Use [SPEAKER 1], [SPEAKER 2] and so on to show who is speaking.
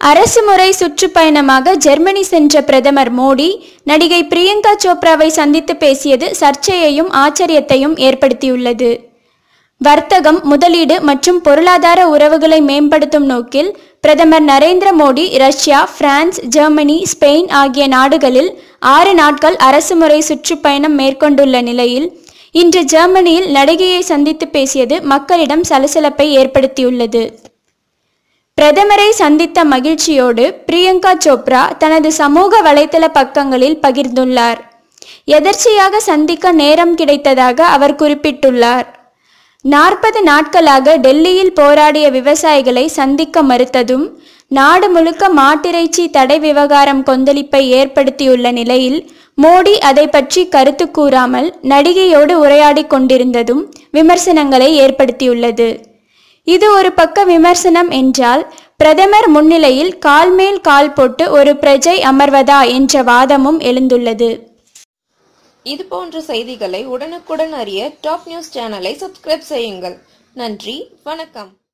[SPEAKER 1] அரசுமுறை சுற்றுப்பயணமாக ஜெர்மனி சென்ற பிரதமர் மோடி நடிகை பிரியங்கா சோப்ராவை சந்தித்து பேசியது சர்ச்சையையும் ஆச்சரியத்தையும் ஏற்படுத்தியுள்ளது. வர்த்தகம் முதலீடு மற்றும் பொருளாதார உறவுகளை மேம்படுத்தும் நோக்கில் பிரதமர் Narendra Modi Russia France Germany Spain ஆகிய நாடுகளில் ஆறு நாட்கள் அரசுமுறை சுற்றுப்பயணம் மேற்கொண்டுள்ள நிலையில் இன்று ஜெர்மனியில் நடிகையை சந்தித்து பேசியது மக்களிடம் சலசலப்பை ஏற்படுத்தியுள்ளது. பிரதமரை சந்தித்த மகிழ்ச்சியோடு பிரியங்கா சோப்ரா தனது சமூக வலைதள பக்கங்களில் பகிர்ந்துள்ளார். எதர்ச்சியாக சந்திக்க நேரம் கிடைத்ததாக அவர் குறிப்பிட்டுள்ளார். நாற்பது நாட்களாக டெல்லியில் போராடிய விவசாயிகளை சந்திக்க மறுத்ததும் நாடு முழுக்க மாட்டிறைச்சி தடை விவகாரம் கொந்தளிப்பை ஏற்படுத்தியுள்ள நிலையில் மோடி அதை பற்றி கருத்து கூறாமல் நடிகையோடு உரையாடிக் கொண்டிருந்ததும் விமர்சனங்களை ஏற்படுத்தியுள்ளது. இது ஒரு பக்க விமர்சனம் என்றால் பிரதமர் முன்னிலையில் கால் மேல் கால் போட்டு ஒரு பிரஜை அமர்வதா என்ற வாதமும் எழுந்துள்ளது.
[SPEAKER 2] இது போன்ற செய்திகளை உடனுக்குடன் அறிய டாப் நியூஸ் சேனலை சப்ஸ்கிரைப் செய்யுங்கள். நன்றி வணக்கம்.